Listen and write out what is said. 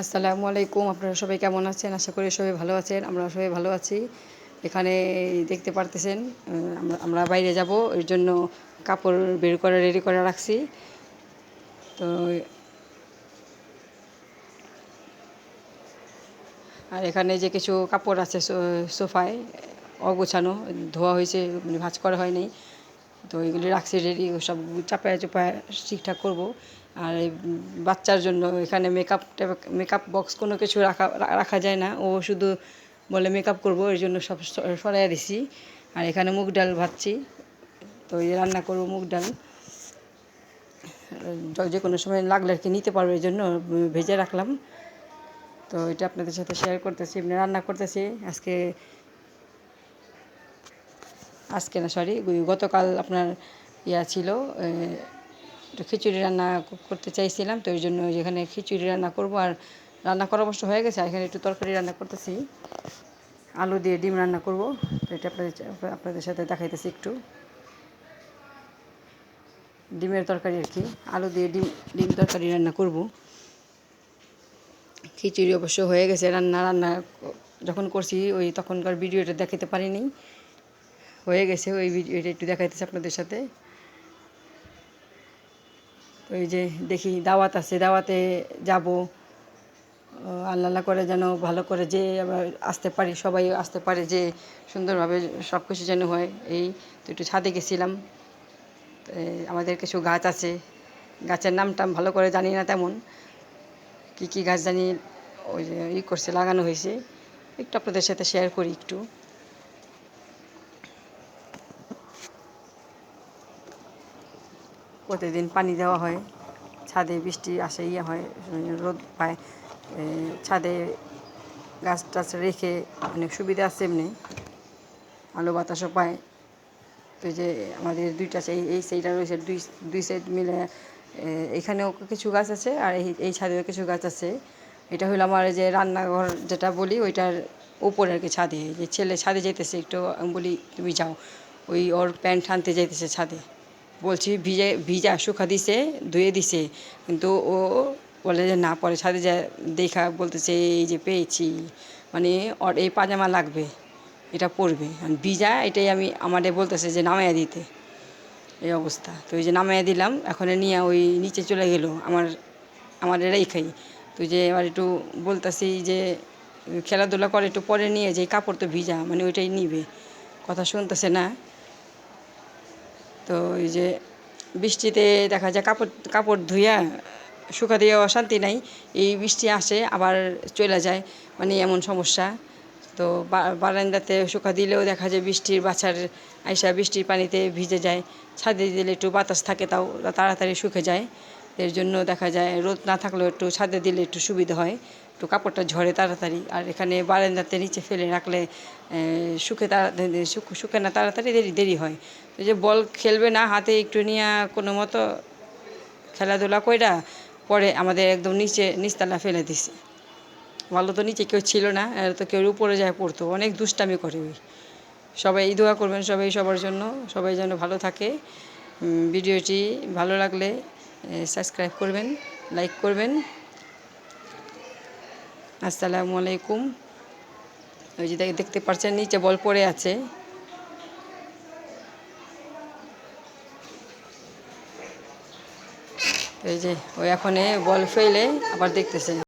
আসসালামু আলাইকুম, আপনারা সবাই কেমন আছেন? আশা করি সবাই ভালো আছেন আমরা সবাই ভালো আছি। এখানে দেখতে পারতেছেন আমরা বাইরে যাব এর জন্য কাপড় বের করে রেডি করে রাখছি। তো, আর এখানে যে কিছু কাপড় আছে সোফায় অগোছানো ধোয়া হয়েছে মানে ভাঁজ করা হয়নি তো এগুলি রাখছি রেডি সব চাপায় চুপায় ঠিকঠাক করব। আর এই বাচ্চার জন্য এখানে মেকআপ মেকআপ বক্স কোনো কিছু রাখা রাখা যায় না। ও শুধু বলে মেকআপ করব, এর জন্য সব সরাই দিছি। আর এখানে মুগ ডাল ভাজছি। তো এই রান্না করব মুগ ডাল। যে কোনো সময় লাগলে আর কি নিতে পারবে, এই জন্য ভেজে রাখলাম। তো এটা আপনাদের সাথে শেয়ার করতেছি, এমনি রান্না করতেছি। আজকে আজকে না সরি গতকাল আপনার ইয়া ছিল খিচুড়ি রান্না করতে চাইছিলাম, তো ওই জন্য যেখানে খিচুড়ি রান্না করব। আর রান্না করা অবশ্য হয়ে গেছে এখানে একটু তরকারি রান্না করতেছি, আলু দিয়ে ডিম রান্না করব। তো এটা আপনাদের আপনাদের সাথে দেখাইতেছি একটু। ডিমের তরকারি আর কি, আলু দিয়ে ডিম ডিম তরকারি রান্না করব। খিচুড়ি অবশ্য হয়ে গেছে, রান্না রান্না যখন করছি, ওই তখনকার ভিডিওটা দেখাতে পারিনি। হয়ে গেছে, ওই ভিডিওটা একটু দেখাইতেছে আপনাদের সাথে। ওই যে দেখি দাওয়াত আছে, দাওয়াতে যাব। আল্লাহ আল্লাহ করে যেন ভালো করে যে আসতে পারি, সবাই আসতে পারে, যে সুন্দরভাবে সব কিছু যেন হয়। এই তো একটু ছাদে গেছিলাম। আমাদের কিছু গাছ আছে। গাছের নাম টাম ভালো করে জানি না তেমন। কী কী গাছ জানি ওই ই করছে, লাগানো হয়েছে। একটু আপনাদের সাথে শেয়ার করি একটু। প্রতিদিন পানি দেওয়া হয়। ছাদে বৃষ্টি আসে ইয়ে হয়, রোদ পায়। ছাদে গাছ টাছ রেখে অনেক সুবিধা আছে এমনি। আলো বাতাসও পায়। তো যে আমাদের দুইটা সেই, এই সাইডটা রয়েছে দুই দুই সাইড মিলে এখানেও কিছু গাছ আছে আর এই এই ছাদেও কিছু গাছ আছে। এটা হলো আমার যে রান্নাঘর যেটা বলি, ওইটার উপরে আর কি ছাদে। যে ছেলে ছাদে যেতেছে একটু বলি, তুমি যাও। ওই ওর প্যান্ট আনতে যাইতেছে ছাদে। বলছি, ভিজে, ভিজা শুকা দিছে ধুয়ে দিছে। কিন্তু ও বলে যে, না, পরে ছাদে যা, দেখা বলতেছে, এই যে পেয়েছি। মানে ওর এই পাজামা লাগবে, এটা পরবে। আর ভিজা, এটাই আমি, আমারে বলতেছে যে নামাইয়া দিতে। এই অবস্থা। তো ওই যে নামাইয়া দিলাম, এখন নিয়ে ওই নিচে চলে গেল, আমার আমার রেখাই তো যে এবার একটু বলতেছি যে, খেলাধুলা করে একটু পরে নিয়ে যে, কাপড় তো ভিজা মানে ওইটাই নিবে। কথা শুনতেছে না। তো এই যে বৃষ্টিতে দেখা যায় কাপড় কাপড় ধুইয়া শুকা দিয়ে অশান্তি নাই, এই বৃষ্টি আসে আবার চলে যায় মানে এমন সমস্যা। তো বারান্দাতে শুকা দিলেও দেখা যায় বৃষ্টির বাছার আইসা বৃষ্টির পানিতে ভিজে যায়, ছাদে দিলে একটু বাতাস থাকে তাও, তাড়াতাড়ি শুকে যায়। এর জন্য দেখা যায় রোদ না থাকলেও একটু ছাদে দিলে একটু সুবিধা হয়। একটু কাপড়টা ঝরে তাড়াতাড়ি। আর এখানে বারান্দাতে নিচে ফেলে রাখলে শুকে তাড়াতাড়ি, শুক- না তাড়াতাড়ি দেরি দেরি হয়। তো যে বল খেলবে না, হাতে একটু নিয়ে কোনো মতো খেলাধুলা কইরা পরে আমাদের একদম নিচে নিচতলা ফেলে দিছে। ভালো তো নিচে কেউ ছিল না, আর তো কেউ উপরে যায় পড়তো। অনেক দুষ্টামি করে ওই। সবাই দোয়া করবেন সবাই সবার জন্য, সবাই যেন ভালো থাকে। ভিডিওটি ভালো লাগলে সাবস্ক্রাইব করবেন লাইক করবেন। আসসালামু আলাইকুম। ওই যে দেখ- দেখতে পাচ্ছেন নিচে বল পড়ে আছে। এই যে ওই এখন বল ফেলে, আবার দেখতেছে।